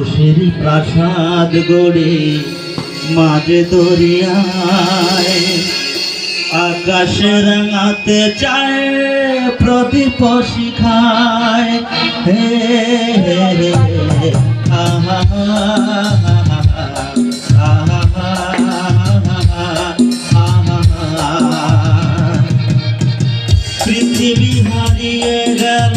খুশির প্রাসাদ গড়ে মাঝে দরিয়ায় আকাশে রাঙাতে চায় প্রদীপ শিখায় হে হে হে আহা পৃথিবী হারিয়ে গেল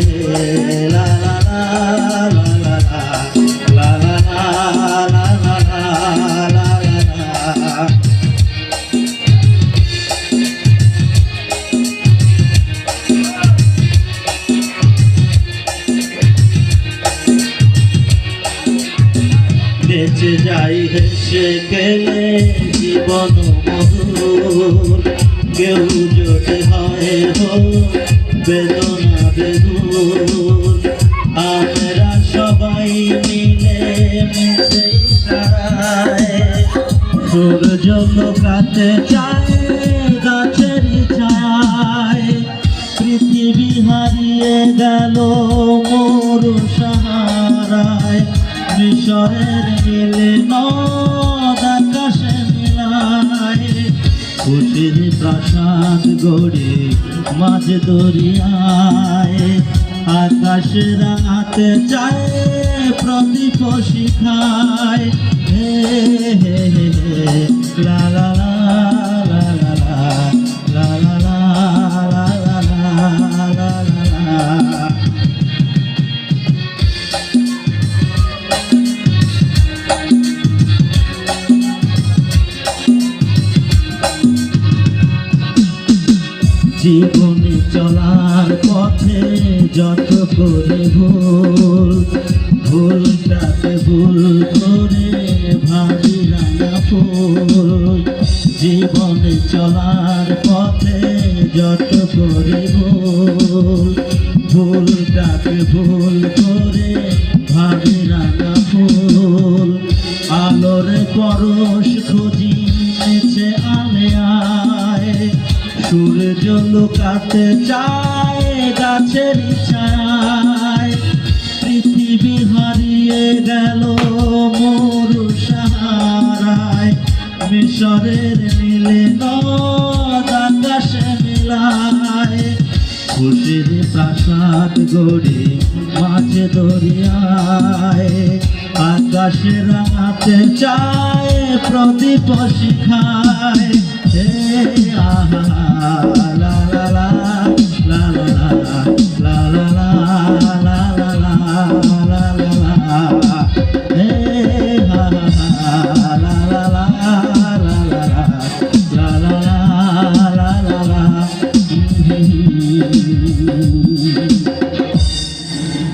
বেঁচে যাই হেসে গেলে জীবন মধুর কেউ জোটে হয় বেদনা বেদুর আমরা সবাই মিলে মিশে সারায়। লোকাতে চায়, গাছের ছায়। পৃথিবী হারিয়ে গেল মরু সাহারায়। মিশরের মিলে নদ মিলায়। খুশির প্রাসাদ গড়ে মাঝ দরিয়ায় আকাশ রাতে চায় প্রদীপ শিখায় হে হে হে লা লা জীবনে চলার পথে যত করে ভুল, ভুলটাকে ভুল করে ভাবি রাঙা ফুল। জীবনে চলার পথে যত করে ভুল, ভুলটাকে ভুল করে ভাবি রাঙা ফুল। আলোর পরশ খুঁজি সূর্য লুকাতে চায়, গাছের ছায় পৃথিবী হারিয়ে গেল মরু সাহারায় মিশরের মিলে নদ আকাশে মিলায়। খুশির প্রাসাদ গড়ে মাঝে দরিয়ায়। আকাশে রাঙাতে চায় প্রদীপ শিখায়। la la la.